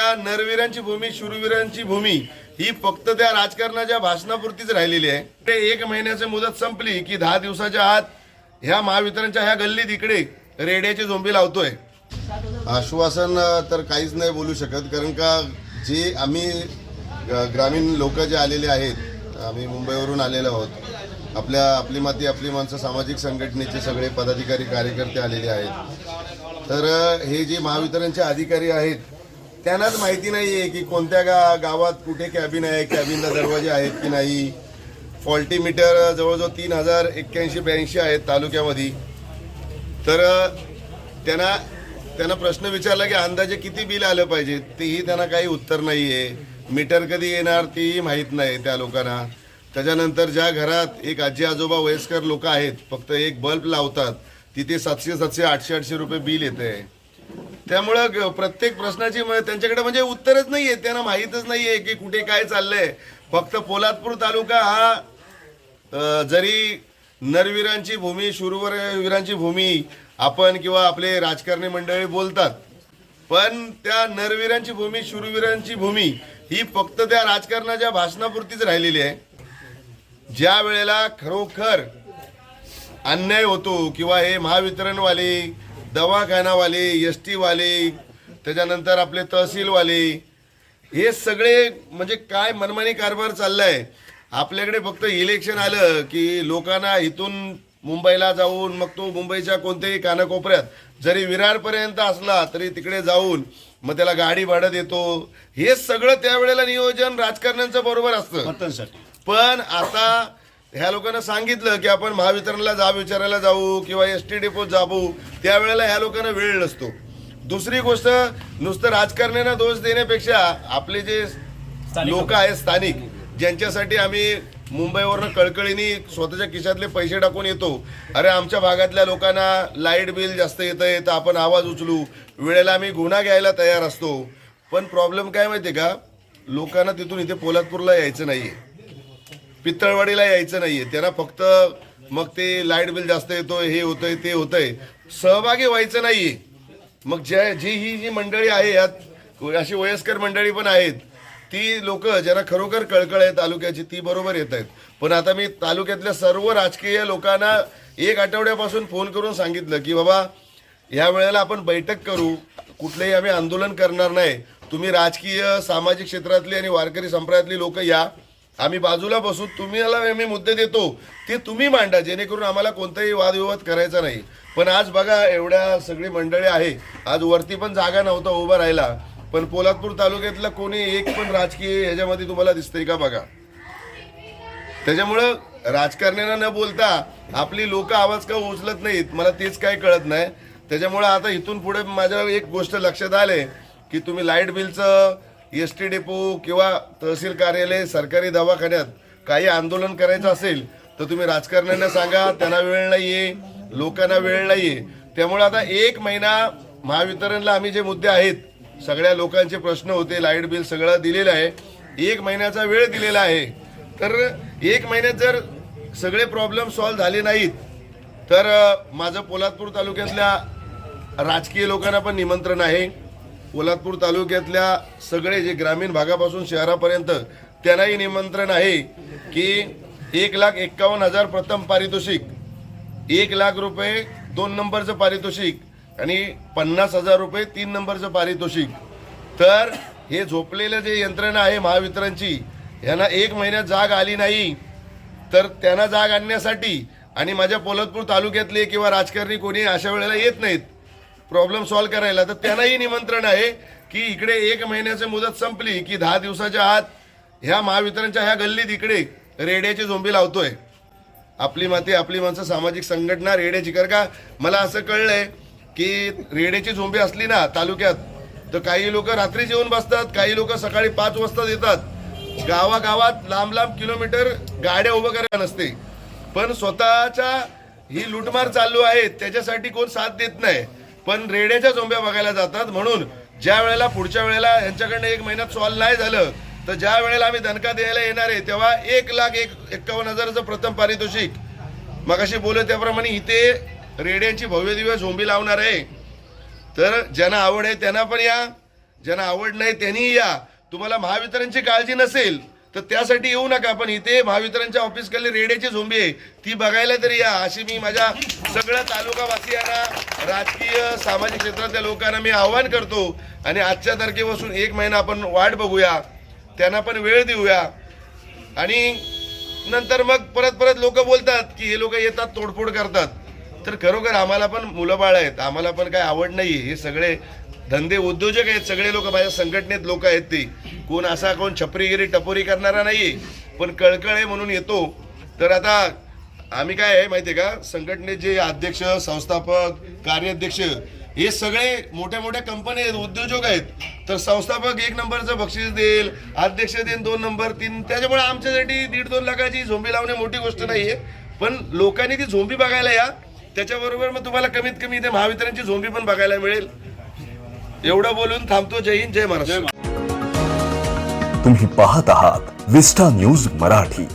त्या नरवीरांची भूमी शूरवीरांची भूमी ही फक्त त्या राजकारणाच्या भाषणापुरतीच राहिलेली आहे. ते एक महिन्याची मुदत संपली की दहा दिवसाच्या आत ह्या महावितरणच्या ह्या गल्लीत इकडे रेड्याची झोंबी लावतोय. आश्वासन तर काहीच नाही बोलू शकत कारण का जे आम्ही ग्रामीण लोक जे आलेले आहेत आम्ही मुंबईवरून आलेलो आहोत आपल्या आपली माती आपली माणसं सामाजिक संघटनेचे सगळे पदाधिकारी कार्यकर्ते आलेले आहेत. तर हे जे महावितरणचे अधिकारी आहेत त्यांनाच माहिती नाही आहे की कोणत्या गा गावात कुठे कॅबिन आहे कॅबिनला दरवाजे आहेत की नाही. फॉल्टी मीटर जवळजवळ तीन हजार एक्क्याऐंशी ब्याऐंशी आहेत तालुक्यामध्ये. तर त्यांना त्यांना प्रश्न विचारला की अंदाजे किती बिल आलं पाहिजे? तेही त्यांना काही उत्तर नाही आहे मीटर कधी येणार तेही माहीत नाही त्या लोकांना. त्याच्यानंतर ज्या घरात एक आजी आजोबा वयस्कर लोक आहेत फक्त एक बल्ब लावतात तिथे सातशे सातशे आठशे आठशे रुपये बिल येते त्यामुळं ग- प्रत्येक प्रश्नाची म- त्यांच्याकडे म्हणजे उत्तरच नाही आहे त्यांना माहीतच नाही आहे की कुठे काय चाललंय. फक्त पोलादपूर तालुका हा जरी नरवीरांची भूमी शूरवीरांची भूमी आपण किंवा आपले राजकारणी मंडळी बोलतात पण त्या नरवीरांची भूमी शूरवीरांची भूमी ही फक्त त्या राजकारणाच्या भाषणापुरतीच राहिलेली आहे. ज्या वेळेला खरोखर अन्याय होतो किंवा हे महावितरणवाले दवाखानावाले एस टीवाले त्याच्यानंतर आपले तहसीलवाले हे सगळे म्हणजे काय मनमानी कारभार चाललाय? आपल्याकडे फक्त इलेक्शन आलं की लोकांना इथून मुंबईला जाऊन मग तो मुंबईच्या कोणत्याही कानाकोपऱ्यात जरी विरारपर्यंत असला तरी तिकडे जाऊन मग त्याला गाडी भाडं देतो. हे सगळं त्यावेळेला नियोजन राजकारण्यांचं बरोबर असतं. पण आता ह्या लोकांना सांगितलं की आपण महावितरणला जा विचारायला जाऊ किंवा एस टी डेपोत जाऊ त्यावेळेला ह्या लोकांना वेळ नसतो. दुसरी गोष्ट नुसतं राजकारण्यांना दोष देण्यापेक्षा आपले जे लोक आहेत स्थानिक ज्यांच्यासाठी आम्ही मुंबईवरनं कळकळीने स्वतःच्या खिशातले पैसे टाकून येतो. अरे आमच्या भागातल्या लोकांना लाइट बिल जास्त येतं आहे तर आपण आवाज उचलू. वेळेला आम्ही गुन्हा घ्यायला तयार असतो. पण प्रॉब्लेम काय माहिती का? लोकांना तिथून इथे पोलादपूरला यायचं नाहीये. पितळवाडीला यायचं नाहीये. त्यांना फक्त मग ते लाइट बिल जास्त येतो हे होतंय ते होतंय. सहभागी व्हायचं नाहीये. मग ज्या जी ही जी मंडळी आहे यात अशी वयस्कर मंडळी पण आहेत ती लोक ज्यांना खरोखर कळकळ आहे तालुक्याची ती बरोबर येत आहेत. पण आता मी तालुक्यातल्या सर्व राजकीय लोकांना एक आठवड्यापासून फोन करून सांगितलं की बाबा या वेळेला आपण बैठक करू. कुठलंही आम्ही आंदोलन करणार नाही. तुम्ही राजकीय सामाजिक क्षेत्रातली आणि वारकरी संप्रदायातली लोक या. आम्ही बाजूला बसून तुम्हाला आम्ही मुद्दे देतो. ते तुम्ही मांडा जेणेकरून आम्हाला कोणताही वादविवाद करायचा नाही. पण आज बघा एवढ्या सगळी मंडळी आहे. आज वरती पण जागा नव्हता उभा राहिला. पण पोलादपूर तालुक्यातला कोणी एक पण राजकीय ह्याच्यामध्ये तुम्हाला दिसतंय का बघा? त्याच्यामुळं राजकारण्यांना न बोलता आपली लोक आवाज का उचलत नाहीत? मला तेच काय कळत नाही. त्याच्यामुळं आता इथून पुढे माझ्या एक गोष्ट लक्षात आले की तुम्ही लाइट बिलचं एस टी डेपो किंवा तहसील कार्यालय सरकारी दवाखान्यात काही आंदोलन करायचं असेल तर तुम्ही राजकारण्यांना सांगा त्यांना वेळ नाहीये लोकांना वेळ नाहीये. त्यामुळे आता एक महिना महावितरणला आम्ही जे मुद्दे आहेत सगळ्या लोकांचे प्रश्न होते लाइट बिल सगळं दिलेलं आहे. एक महिन्याचा वेळ दिलेला आहे. तर एक महिन्यात जर सगळे प्रॉब्लेम सॉल्व्ह झाले नाहीत तर माझं पोलादपूर तालुक्यातल्या राजकीय लोकांना पण निमंत्रण आहे. पोलादपूर तालुक्यातल्या सगळे जे ग्रामीण भागापासून शहरापर्यंत त्यांनाही निमंत्रण आहे की एक लाख एक्कावन्न हजार प्रथम पारितोषिक एक लाख रुपये दोन नंबरचं पारितोषिक आणि पन्नास हजार रुपये तीन नंबरचं पारितोषिक. तर हे झोपलेलं जे यंत्रणा आहे महावितरणची यांना एक महिन्यात जाग आली नाही. तर त्यांना जाग आणण्यासाठी आणि माझ्या पोलादपूर तालुक्यातले किंवा राजकारणी कोणी अशा वेळेला येत नाहीत. प्रॉब्लेम सॉल्व्ह करायला. तर त्यांनाही निमंत्रण आहे की इकडे एक महिन्याची मुदत संपली की दहा दिवसाच्या आत ह्या महावितरणच्या ह्या गल्लीत इकडे रेड्याची झोंबी लावतोय. आपली माती आपली माणसं सामाजिक संघटना रेड्याची. कर का मला असं कळलंय की रेड्याची झोंबी असली ना तालुक्यात तर काही लोक रात्री जेवून बसतात काही लोक सकाळी पाच वाजता येतात. गावागावात लांब लांब किलोमीटर गाड्या उभं करायला नसते. पण स्वतःच्या ही लुटमार चालू आहे त्याच्यासाठी कोण साथ देत नाही. पण रेड्याच्या झोंब्या बघायला जातात. म्हणून ज्या वेळेला पुढच्या वेळेला यांच्याकडनं एक महिन्यात सॉल्व नाही झालं तर ज्या वेळेला आम्ही दणका द्यायला येणार आहे तेव्हा एक लाख एक एक्कावन्न हजाराचं प्रथम पारितोषिक. मगाशी बोलत त्याप्रमाणे इथे रेड्यांची भव्य दिव्य झोंबी लावणार आहे. तर ज्यांना आवड आहे त्यांना पण या ज्यांना आवड नाही त्यांनीही या. तुम्हाला महावितरणची काळजी नसेल तर त्यासाठी येऊ नका आपण इथे महावितरणच्या ऑफिसकडली रेड्याची झोंबी आहे. ती बघायला तरी या. अशी मी माझ्या सगळ्या तालुकावासियांना राजकीय सामाजिक क्षेत्रातल्या लोकांना मी आव्हान करतो. आणि आजच्या तारखेपासून एक महिना आपण वाट बघूया. त्यांना पण वेळ देऊया. आणि नंतर मग परत परत लोक बोलतात की हे लोक येतात तोडफोड करतात. तर खरोखर आम्हाला पण मुलं बाळ आहेत. आम्हाला पण काय आवड नाही हे सगळे धंदे उद्योजक आहेत सगळे लोक माझ्या संघटनेत लोक आहेत ते. कोण असा कोण छपरीगिरी टपोरी करणारा नाही पण कळकळ आहे म्हणून येतो. तर आता आम्ही काय आहे माहिती आहे का? संघटनेचे अध्यक्ष संस्थापक कार्याध्यक्ष हे सगळे मोठ्या मोठ्या कंपनी आहेत उद्योजक आहेत. तर संस्थापक एक नंबरचं बक्षीस देईल अध्यक्ष देईल दोन नंबर तीन. त्याच्यामुळे आमच्यासाठी दीड दोन लाखाची झोंबी लावणे मोठी गोष्ट नाही आहे पण लोकांनी ती झोंबी बघायला या. त्याच्याबरोबर मग तुम्हाला कमीत कमी इथे महावितरणची झोंबी पण बघायला मिळेल. एवढं बोलून थांबतो. जय हिंद जय महाराष्ट्र. तुम्ही पाहत आहात विस्टा न्यूज मराठी.